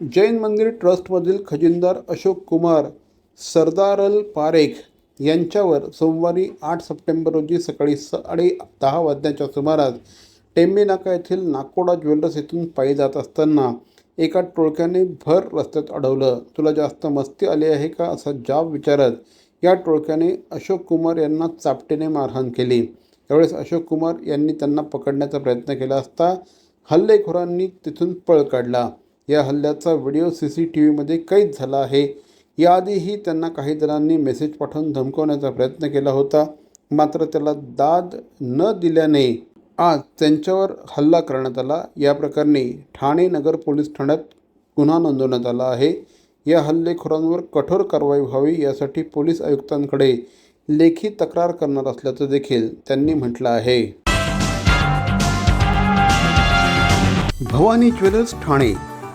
जैन मंदिर ट्रस्टमधील खजिनदार अशोक कुमार सरदारल पारेख यांच्यावर सोमवारी आठ सप्टेंबर रोजी सकाळी साडे दहा वाजण्याच्या सुमारास टेंबेनाका येथील नाकोडा ज्वेलर्स येथून पायी जात असताना एका टोळक्याने भर रस्त्यात अडवलं. तुला जास्त मस्ती आली आहे का? असा जाब विचारत या टोळक्याने अशोक कुमार यांना चापटीने मारहाण केली. त्यावेळेस अशोक कुमार यांनी त्यांना पकडण्याचा प्रयत्न केला असता हल्लेखोरांनी तिथून पळ काढला. या हल्ल्याचा व्हिडिओ सी सी टी व्हीमध्ये कैद झाला आहे. याआधीही त्यांना काही जणांनी मेसेज पाठवून धमकवण्याचा प्रयत्न केला होता. मात्र त्याला दाद न दिल्याने आज त्यांच्यावर हल्ला करण्यात आला. या प्रकरणी ठाणे नगर पोलीस ठाण्यात गुन्हा नोंदवण्यात आला आहे. या हल्लेखोरांवर कठोर कारवाई व्हावी यासाठी पोलीस आयुक्तांकडे लेखी तक्रार करणार असल्याचं देखील त्यांनी म्हटलं आहे. भवानी ज्वेलर्स ठाणे